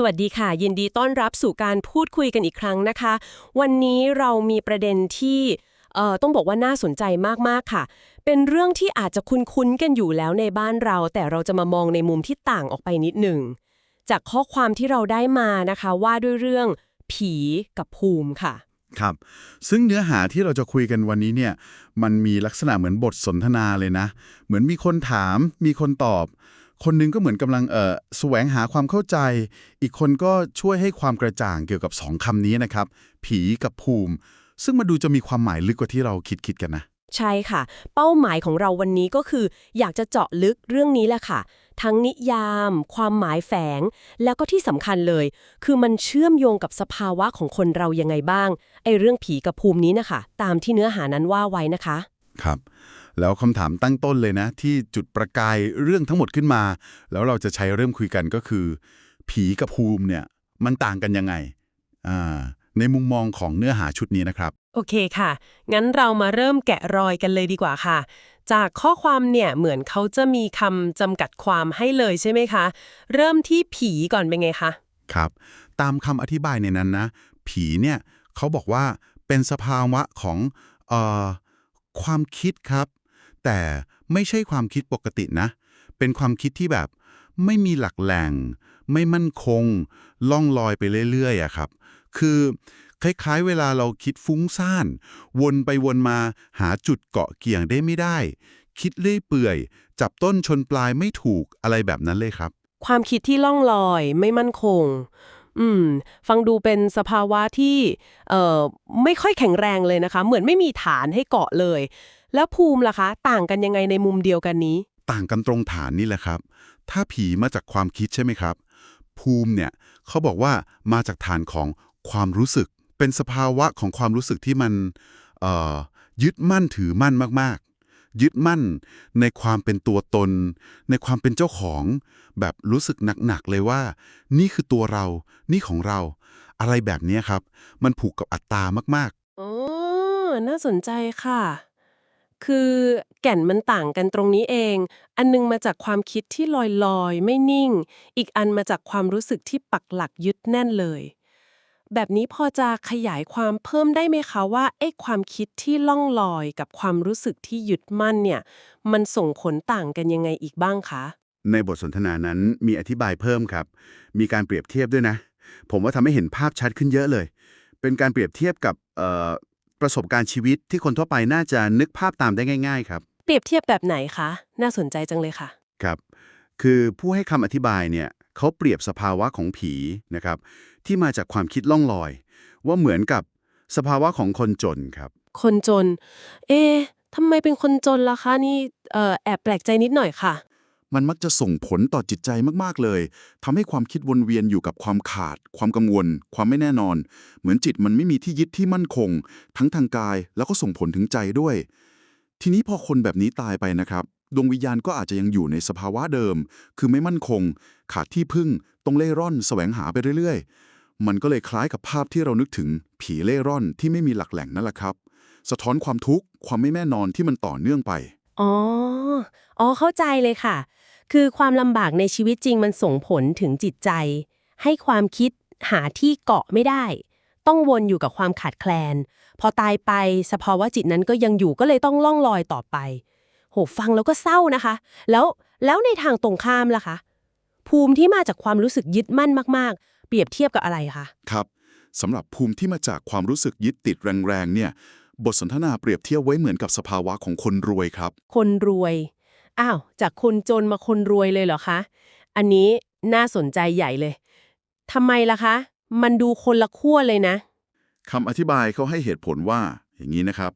สวัสดีค่ะ ยินดีต้อนรับสู่การพูดคุยกันอีกครั้งนะคะ วันนี้เรามีประเด็นที่เอ่อต้องบอกว่าน่าสนใจมาก ๆ ค่ะ เป็นเรื่องที่อาจจะคุ้นๆกันอยู่แล้วในบ้านเรา แต่เราจะมามองในมุมที่ต่างออกไปนิดหนึ่ง จากข้อความที่เราได้มานะคะว่าด้วยเรื่องผีกับภูมิค่ะ ครับ ซึ่งเนื้อหาที่เราจะคุยกันวันนี้เนี่ย มันมีลักษณะเหมือนบทสนทนาเลยนะ เหมือนมีคนถาม มีคนตอบ คนหนึงก็เหมือนกำลังเอ่อแสวงหาความเข้าใจ อีกคนก็ช่วยให้ความกระจ่างเกี่ยวกับสองคำนี้นะครับ ผีกับภูมิ ซึ่งมาดูจะมีความหมายลึกกว่าที่เราคิดคิดๆกันนะ ใช่ค่ะ เป้าหมายของเราวันนี้ก็คือ อยากจะเจาะลึกเรื่องนี้แหละค่ะ ทั้งนิยาม ความหมายแฝง แล้วก็ที่สำคัญเลย คือมันเชื่อมโยงกับสภาวะของคนเรายังไงบ้างไอ้เรื่องผีกับภูมินี้นะคะ ตามที่เนื้อหานั้นว่าไว้นะคะ ครับ แล้วคำถามตั้งต้นเลยนะ ที่จุดประกายเรื่องทั้งหมดขึ้นมา แล้วเราจะใช้เริ่มคุยกันก็คือ ผีกับภูมิเนี่ยมันต่างกันยังไงอ่าในมุมมองของเนื้อหาชุดนี้นะครับ โอเคค่ะ งั้นเรามาเริ่มแกะรอยกันเลยดีกว่าค่ะ จากข้อความเนี่ยเหมือนเขาจะมีคำจำกัดความให้เลยใช่ไหมคะ เริ่มที่ผีก่อนเป็นไงคะครับ ตามคำอธิบายในนั้นนะ ผีเนี่ยเขาบอกว่าเป็นสภาวะของเอ่อความคิดครับ แต่ไม่ใช่ความคิดปกตินะ เป็นความคิดที่แบบ ไม่มีหลักแหล่ง ไม่มั่นคง ล่องลอยไปเรื่อยๆอะครับ คือคล้ายๆ เวลาเราคิดฟุ้งซ่าน วนไปวนมาหาจุดเกาะเกี่ยงได้ไม่ได้ คิดเลื่อยเปื่อย จับต้นชนปลายไม่ถูกอะไรแบบนั้นเลยครับ ความคิดที่ล่องลอยไม่มั่นคง อืม ฟังดูเป็นสภาวะที่ เอ่อ ไม่ค่อยแข็งแรงเลยนะคะ เหมือนไม่มีฐานให้เกาะเลย แล้วภูมิล่ะคะ ต่างกันยังไงในมุมเดียวกันนี้ ต่างกันตรงฐานนี่แหละครับ ถ้าผีมาจากความคิดใช่ไหมครับ ภูมิเนี่ยเขาบอกว่ามาจากฐานของความรู้สึก เป็นสภาวะของความรู้สึกที่มันเอ่อยึดมั่นถือมั่นมากๆ ยึดมั่นในความเป็นตัวตน ในความเป็นเจ้าของ แบบรู้สึกหนักๆเลยว่า นี่คือตัวเรา นี่ของเรา อะไรแบบเนี้ยครับ มันผูกกับอัตตามากอ๋อน่าสนใจค่ะ คือแก่นมันต่างกันตรงนี้เอง อันนึงมาจากความคิดที่ลอยลอยๆไม่นิ่ง อีกอันมาจากความรู้สึกที่ปักหลักยึดแน่นเลย แบบนี้พอจะขยายความเพิ่มได้ไหมคะว่าไอ้ความคิดที่ล่องลอยกับความรู้สึกที่ยึดมั่นเนี่ย มันส่งผลต่างกันยังไงอีกบ้างคะ ในบทสนทนานั้นมีอธิบายเพิ่มครับ มีการเปรียบเทียบด้วยนะ ผมว่าทำให้เห็นภาพชัดขึ้นเยอะเลย เป็นการเปรียบเทียบกับเอ่อ ประสบการณ์ชีวิตที่คนทั่วไปน่าจะนึกภาพตามได้ง่าย ๆ ครับ เปรียบเทียบแบบไหนคะ น่าสนใจจังเลยค่ะ ครับ คือผู้ให้คำอธิบายเนี่ยเขาเปรียบสภาวะของผีนะครับที่มาจากความคิดล่องลอย ว่าเหมือนกับสภาวะของคนจนครับ คนจน เอ๊ะทำไมเป็นคนจนล่ะคะนี่เอ่อแอบแปลกใจนิดหน่อยค่ะ มันมักจะส่งผลต่อจิตใจมากๆเลยทำให้ความคิดวนเวียนอยู่กับความขาด ความกังวล ความไม่แน่นอน เหมือนจิตมันไม่มีที่ยึดที่มั่นคง ทั้งทางกายแล้วก็ส่งผลถึงใจด้วย ทีนี้พอคนแบบนี้ตายไปนะครับดวงวิญญาณก็อาจจะยังอยู่ในสภาวะเดิม คือไม่มั่นคง ขาดที่พึ่ง ต้องเล่ร่อนแสวงหาไปเรื่อยๆ มันก็เลยคล้ายกับภาพที่เรานึกถึงผีเล่ร่อนที่ไม่มีหลักแหล่งนั่นแหละครับ สะท้อนความทุกข์ ความไม่แน่นอนที่มันต่อเนื่องไป อ๋อ อ๋อ เข้าใจเลยค่ะ คือความลำบากในชีวิตจริงมันส่งผลถึงจิตใจ ให้ความคิดหาที่เกาะไม่ได้ ต้องวนอยู่กับความขาดแคลน พอตายไปสภาวะจิตนั้นก็ยังอยู่ก็เลยต้องล่องลอยต่อไป โห ฟังแล้วก็เศร้านะคะ แล้ว แล้วในทางตรงข้ามล่ะคะ ภูมิที่มาจากความรู้สึกยึดมั่นมาก ๆ เปรียบเทียบกับอะไรคะ ครับสำหรับภูมิที่มาจากความรู้สึกยึดติดแรงๆเนี่ย บทสนทนาเปรียบเทียบไว้เหมือนกับสภาวะของคนรวยครับ คนรวย อ้าว จากคนจนมาคนรวยเลยเหรอคะ อันนี้น่าสนใจใหญ่เลยทำไมล่ะคะ มันดูคนละขั้วเลยนะคำอธิบายเขาให้เหตุผลว่า อย่างนี้นะครับ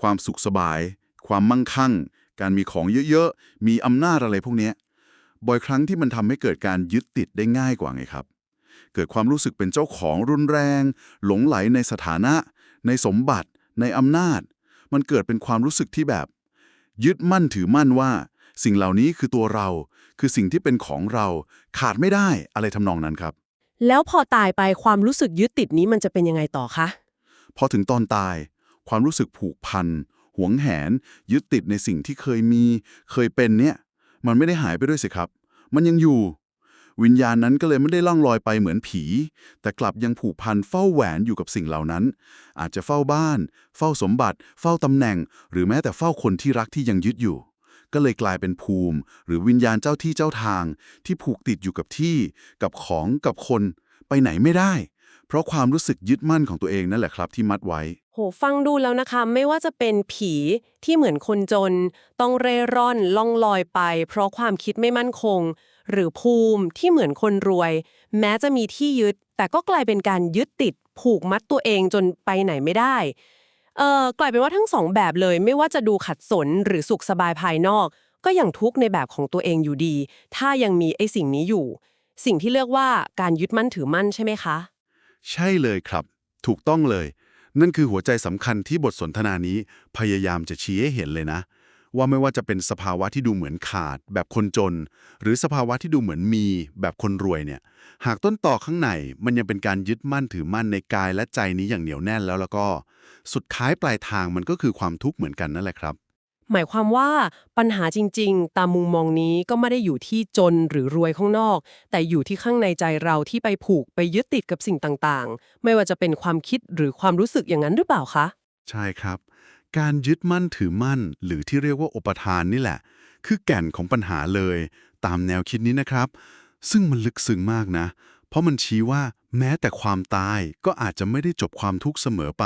ความสุขสบาย ความมั่งคั่ง การมีของเยอะๆ มีอำนาจอะไรพวกเนี้ยบ่อยครั้งที่มันทำให้เกิดการยึดติดได้ง่ายกว่าไงครับ เกิดความรู้สึกเป็นเจ้าของรุนแรง หลงไหลในสถานะ ในสมบัติ ในอำนาจ มันเกิดเป็นความรู้สึกที่แบบ ยึดมั่นถือมั่นว่า สิ่งเหล่านี้คือตัวเรา คือสิ่งที่เป็นของเราขาดไม่ได้อะไรทำนองนั้นครับ แล้วพอตายไปความรู้สึกยึดติดนี้มันจะเป็นยังไงต่อคะพอถึงตอนตาย ความรู้สึกผูกพันหวงแหน ยึดติดในสิ่งที่เคยมี เคยเป็นเนี่ย มันไม่ได้หายไปด้วยสิครับ มันยังอยู่ วิญญาณนั้นก็เลยไม่ได้ล่องลอยไปเหมือนผี แต่กลับยังผูกพันเฝ้าแหวนอยู่กับสิ่งเหล่านั้น อาจจะเฝ้าบ้าน เฝ้าสมบัติ เฝ้าตำแหน่ง หรือแม้แต่เฝ้าคนที่รักที่ยังยึดอยู่ ก็เลยกลายเป็นภูมิ หรือวิญญาณเจ้าที่เจ้าทาง ที่ผูกติดอยู่กับที่ กับของกับคน ไปไหนไม่ได้ เพราะความรู้สึกยึดมั่นของตัวเองนั่นแหละครับที่มัดไว้ โหฟังดูแล้วนะคะ ไม่ว่าจะเป็นผีที่เหมือนคนจน ต้องเร่ร่อนล่องลอยไป เพราะความคิดไม่มั่นคง หรือภูมิที่เหมือนคนรวย แม้จะมีที่ยึด แต่ก็กลายเป็นการยึดติด ผูกมัดตัวเองจนไปไหนไม่ได้เอ่อกลายเป็นว่าทั้งสองแบบเลย ไม่ว่าจะดูขัดสนหรือสุขสบายภายนอก ก็ยังทุกข์ในแบบของตัวเองอยู่ดี ถ้ายังมีไอ้สิ่งนี้อยู่ สิ่งที่เรียกว่าการยึดมั่นถือมั่นใช่ไหมคะ ใช่เลยครับ ถูกต้องเลย นั่นคือหัวใจสำคัญที่บทสนทนานี้พยายามจะชี้ให้เห็นเลยนะ ว่าไม่ว่าจะเป็นสภาวะที่ดูเหมือนขาด แบบคนจน หรือสภาวะที่ดูเหมือนมี แบบคนรวยเนี่ย หากต้นต่อข้างในมันยังเป็นการยึดมั่นถือมั่นในกายและใจนี้อย่างเหนียวแน่นแล้วแล้วก็ สุดท้ายปลายทางมันก็คือความทุกข์เหมือนกันนั่นแหละครับ หมายความว่าปัญหาจริง ๆ ตามมุมมองนี้ก็ไม่ได้อยู่ที่จนหรือรวยข้างนอก แต่อยู่ที่ข้างในใจเราที่ไปผูกไปยึดติดกับสิ่งต่างๆ ไม่ว่าจะเป็นความคิดหรือความรู้สึกอย่างนั้นหรือเปล่าคะ ใช่ครับ การยึดมั่นถือมั่น หรือที่เรียกว่าอุปทานนี่แหละ คือแก่นของปัญหาเลย ตามแนวคิดนี้นะครับ ซึ่งมันลึกซึ้งมากนะ เพราะมันชี้ว่าแม้แต่ความตายก็อาจจะไม่ได้จบความทุกข์เสมอไป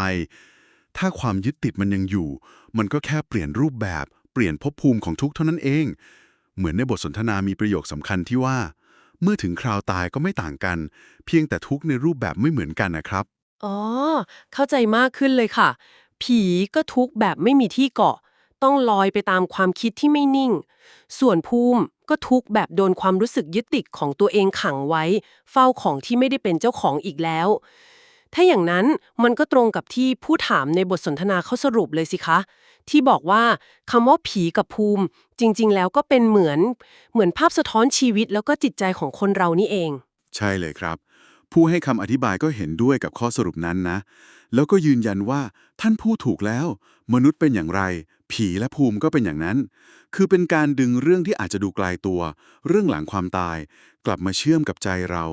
ถ้าความยึดติดมันยังอยู่ มันก็แค่เปลี่ยนรูปแบบ เปลี่ยนภพภูมิของทุกเท่านั้นเอง เหมือนในบทสนทนามีประโยคสำคัญที่ว่า เมื่อถึงคราวตายก็ไม่ต่างกัน เพียงแต่ทุกในรูปแบบไม่เหมือนกันนะครับ อ๋อ เข้าใจมากขึ้นเลยค่ะ ผีก็ทุกแบบไม่มีที่เกาะ ต้องลอยไปตามความคิดที่ไม่นิ่ง ส่วนภูมิก็ทุกแบบโดนความรู้สึกยึดติดของตัวเองขังไว้ เฝ้าของที่ไม่ได้เป็นเจ้าของอีกแล้ว ถ้าอย่างนั้นมันก็ตรงกับที่ผู้ถามในบทสนทนาเขาสรุปเลยสิคะ ที่บอกว่าคำว่าผีกับภูมิ จริง ๆ แล้วก็เป็นเหมือน เหมือนภาพสะท้อนชีวิตแล้วก็จิตใจของคนเรานี่เอง ใช่เลยครับ ผู้ให้คำอธิบายก็เห็นด้วยกับข้อสรุปนั้นนะ แล้วก็ยืนยันว่าท่านพูดถูกแล้ว มนุษย์เป็นอย่างไร ผีและภูมิก็เป็นอย่างนั้น คือเป็นการดึงเรื่องที่อาจจะดูไกลตัว เรื่องหลังความตาย กลับมาเชื่อมกับใจเรา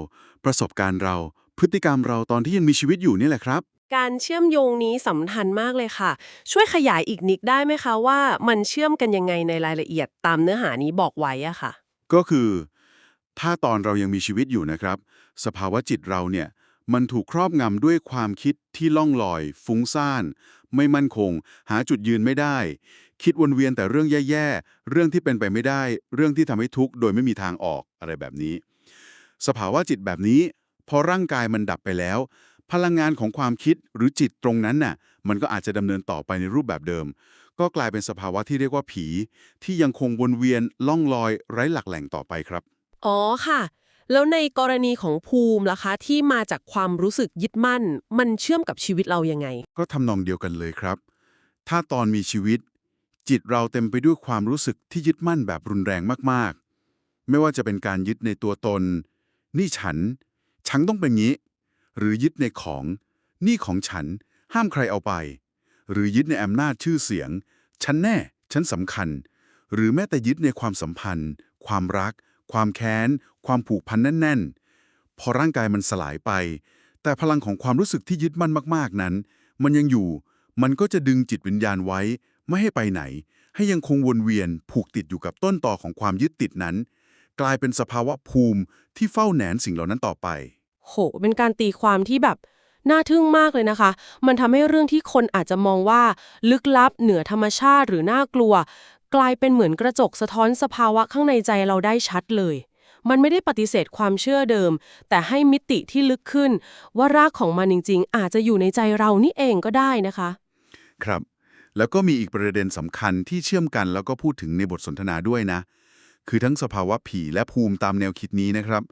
ประสบการณ์เรา พฤติกรรมเราตอนที่ยังมีชีวิตอยู่นี่แหละครับ การเชื่อมโยงนี้สำคัญมากเลยค่ะ ช่วยขยายอีกนิดได้ไหมคะว่ามันเชื่อมกันยังไงในรายละเอียดตามเนื้อหานี้บอกไว้อะค่ะ ก็คือ ถ้าตอนเรายังมีชีวิตอยู่นะครับ สภาวะจิตเราเนี่ยมันถูกครอบงำด้วยความคิดที่ล่องลอย ฟุ้งซ่าน ไม่มั่นคง หาจุดยืนไม่ได้ คิดวนเวียนแต่เรื่องแย่ๆ เรื่องที่เป็นไปไม่ได้ เรื่องที่ทำให้ทุกข์โดยไม่มีทางออกอะไรแบบนี้ สภาวะจิตแบบนี้ พอร่างกายมันดับไปแล้ว พลังงานของความคิดหรือจิตตรงนั้นน่ะ มันก็อาจจะดำเนินต่อไปในรูปแบบเดิม ก็กลายเป็นสภาวะที่เรียกว่าผี ที่ยังคงวนเวียนล่องลอยไร้หลักแหล่งต่อไปครับ อ๋อค่ะ แล้วในกรณีของภูมิล่ะคะที่มาจากความรู้สึกยึดมั่น มันเชื่อมกับชีวิตเรายังไง ก็ทำนองเดียวกันเลยครับ ถ้าตอนมีชีวิต จิตเราเต็มไปด้วยความรู้สึกที่ยึดมั่นแบบรุนแรงมากๆ ไม่ว่าจะเป็นการยึดในตัวตน นี่ฉัน ฉันต้องเป็นงี้ หรือยึดในของนี่ของฉัน ห้ามใครเอาไป หรือยึดในอำนาจชื่อเสียง ฉันแน่ ฉันสำคัญ หรือแม้แต่ยึดในความสัมพันธ์ ความรัก ความแค้น ความผูกพันแน่น ๆ พอร่างกายมันสลายไป แต่พลังของความรู้สึกที่ยึดมั่นมากๆนั้น มันยังอยู่ มันก็จะดึงจิตวิญญาณไว้ ไม่ให้ไปไหน ให้ยังคงวนเวียน ผูกติดอยู่กับต้นต่อของความยึดติดนั้น กลายเป็นสภาวะภูมิที่เฝ้าแหนสิ่งเหล่านั้นต่อไป โห เป็นการตีความที่แบบน่าทึ่งมากเลยนะคะ มันทำให้เรื่องที่คนอาจจะมองว่าลึกลับเหนือธรรมชาติหรือน่ากลัว กลายเป็นเหมือนกระจกสะท้อนสภาวะข้างในใจเราได้ชัดเลย มันไม่ได้ปฏิเสธความเชื่อเดิม แต่ให้มิติที่ลึกขึ้น ว่ารากของมันจริง ๆ อาจจะอยู่ในใจเรานี่เองก็ได้นะคะ ครับ แล้วก็มีอีกประเด็นสำคัญที่เชื่อมกันแล้วก็พูดถึงในบทสนทนาด้วยนะ คือทั้งสภาวะผีและภูมิตามแนวคิดนี้นะครับ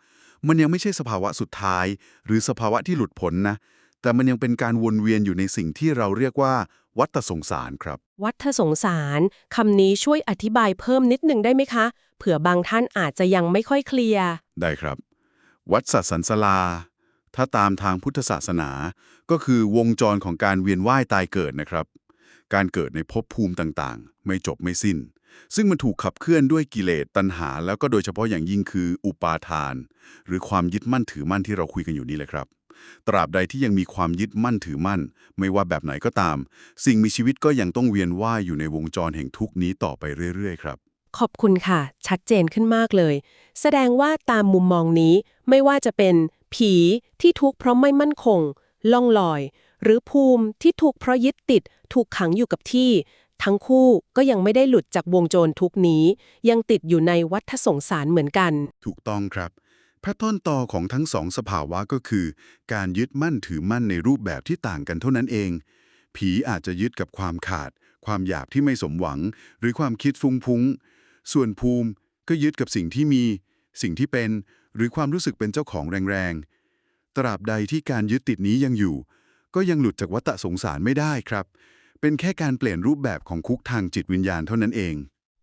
มันยังไม่ใช่สภาวะสุดท้าย หรือสภาวะที่หลุดพ้นนะ แต่มันยังเป็นการวนเวียนอยู่ในสิ่งที่เราเรียกว่า วัฏสงสารครับ วัฏสงสารคำนี้ช่วยอธิบายเพิ่มนิดหนึ่งได้ไหมคะ เผื่อบางท่านอาจจะยังไม่ค่อยเคลียร์ ได้ครับ วัฏสัสันสลา ถ้าตามทางพุทธศาสนา ก็คือวงจรของการเวียนว่ายตายเกิดนะครับ การเกิดในภพภูมิต่างๆ ไม่จบไม่สิ้น ซึ่งมันถูกขับเคลื่อนด้วยกิเลสตัณหา แล้วก็โดยเฉพาะอย่างยิ่งคืออุปาทาน หรือความยึดมั่นถือมั่นที่เราคุยกันอยู่นี่แหละครับ ตราบใดที่ยังมีความยึดมั่นถือมั่น ไม่ว่าแบบไหนก็ตาม สิ่งมีชีวิตก็ยังต้องเวียนว่ายอยู่ในวงจรแห่งทุกนี้ต่อไปเรื่อยๆครับขอบคุณค่ะ ชัดเจนขึ้นมากเลย แสดงว่าตามมุมมองนี้ไม่ว่าจะเป็นผีที่ทุกข์เพราะไม่มั่นคง ล่องลอย หรือภูมิที่ทุกข์เพราะยึดติด ถูกขังอยู่กับที่ ทั้งคู่ก็ยังไม่ได้หลุดจากวงโจรทุกนี้ ยังติดอยู่ในวัฏสงสารเหมือนกัน ถูกต้องครับพระต้นต่อของทั้งสองสภาวะก็คือ การยึดมั่นถือมั่นในรูปแบบที่ต่างกันเท่านั้นเอง ผีอาจจะยึดกับความขาด ความอยากที่ไม่สมหวัง หรือความคิดฟุ้งพุ้ง ส่วนภูมิก็ยึดกับสิ่งที่มี สิ่งที่เป็น หรือความรู้สึกเป็นเจ้าของแรงๆ ตราบใดที่การยึดติดนี้ยังอยู่ ก็ยังหลุดจากวัฏสงสารไม่ได้ครับ เป็นแค่การเปลี่ยนรูปแบบของคุกทางจิตวิญญาณเท่านั้นเอง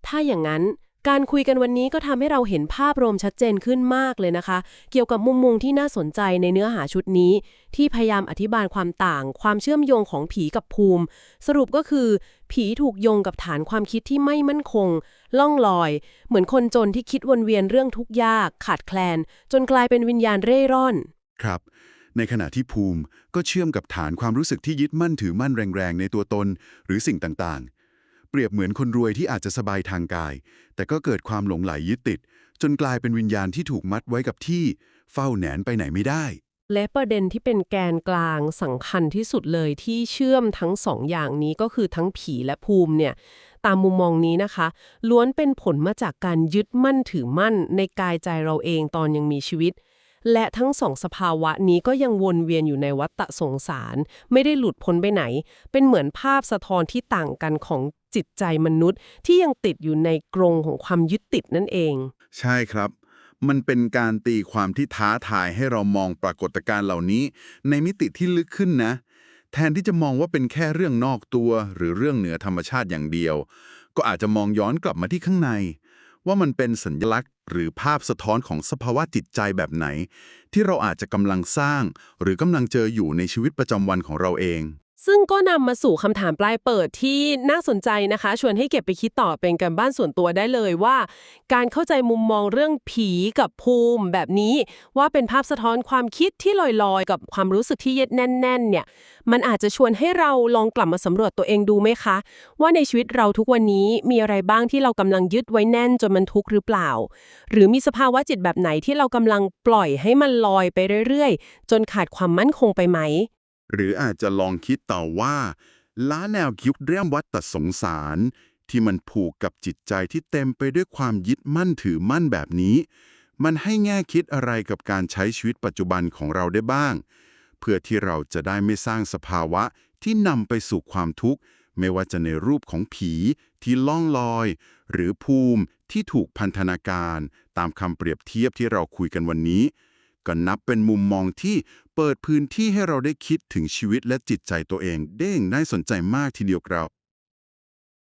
ถ้าอย่างนั้นการคุยกันวันนี้ก็ทำให้เราเห็นภาพรวมชัดเจนขึ้นมากเลยนะคะ เกี่ยวกับมุมมองที่น่าสนใจในเนื้อหาชุดนี้ ที่พยายามอธิบายความต่าง ความเชื่อมโยงของผีกับภูมิ สรุปก็คือ ผีถูกโยงกับฐานความคิดที่ไม่มั่นคง ล่องลอย เหมือนคนจนที่คิดวนเวียนเรื่องทุกข์ยาก ขาดแคลน จนกลายเป็นวิญญาณเร่ร่อน ครับ ในขณะที่ภูมิก็เชื่อมกับฐานความรู้สึกที่ยึดมั่นถือมั่นแรงๆ ในตัวตนหรือสิ่งต่างๆ เปรียบเหมือนคนรวยที่อาจจะสบายทางกาย แต่ก็เกิดความหลงไหลยึดติด จนกลายเป็นวิญญาณที่ถูกมัดไว้กับที่ เฝ้าแหนนไปไหนไม่ได้ และประเด็นที่เป็นแกนกลางสำคัญที่สุดเลยที่เชื่อมทั้งสองอย่างนี้ก็คือทั้งผีและภูมิเนี่ยตามมุมมองนี้นะคะ ล้วนเป็นผลมาจากการยึดมั่นถือมั่นในกายใจเราเองตอนยังมีชีวิต และทั้งสองสภาวะนี้ก็ยังวนเวียนอยู่ในวัฏสงสาร ไม่ได้หลุดพ้นไปไหน เป็นเหมือนภาพสะท้อนที่ต่างกันของจิตใจมนุษย์ ที่ยังติดอยู่ในกรงของความยึดติดนั่นเอง ใช่ครับ มันเป็นการตีความที่ท้าทายให้เรามองปรากฏการณ์เหล่านี้ ในมิติที่ลึกขึ้นนะ แทนที่จะมองว่าเป็นแค่เรื่องนอกตัว หรือเรื่องเหนือธรรมชาติอย่างเดียว ก็อาจจะมองย้อนกลับมาที่ข้างใน ว่ามันเป็นสัญลักษณ์ หรือภาพสะท้อนของสภาวะจิตใจแบบไหน ที่เราอาจจะกำลังสร้าง หรือกำลังเจออยู่ในชีวิตประจำวันของเราเอง ซึ่งก็นำมาสู่คำถามปลายเปิดที่น่าสนใจนะคะ ชวนให้เก็บไปคิดต่อเป็นการบ้านส่วนตัวได้เลยว่า การเข้าใจมุมมองเรื่องผีกับภูมิแบบนี้ว่าเป็นภาพสะท้อนความคิดที่ลอยๆ กับความรู้สึกที่ยึดแน่น ๆ เนี่ย มันอาจจะชวนให้เราลองกลับมาสำรวจตัวเองดูไหมคะ ว่าในชีวิตเราทุกวันนี้มีอะไรบ้างที่เรากำลังยึดไว้แน่นจนมันทุกข์หรือเปล่า หรือมีสภาวะจิตแบบไหนที่เรากำลังปล่อยให้มันลอยไปเรื่อยๆ จนขาดความมั่นคงไปไหม หรืออาจจะลองคิดต่อว่าล้าแนวคิดเรื่องวัฏสงสาร ที่มันผูกกับจิตใจที่เต็มไปด้วยความยึดมั่นถือมั่นแบบนี้ มันให้แง่คิดอะไรกับการใช้ชีวิตปัจจุบันของเราได้บ้าง เพื่อที่เราจะได้ไม่สร้างสภาวะที่นำไปสู่ความทุกข์ ไม่ว่าจะในรูปของผีที่ล่องลอย หรือภูมิที่ถูกพันธนาการ ตามคำเปรียบเทียบที่เราคุยกันวันนี้ ก็นับเป็นมุมมองที่เปิดพื้นที่ให้เราได้คิดถึงชีวิตและจิตใจตัวเองได้ง่างน่าสนใจมากทีเดียวครับ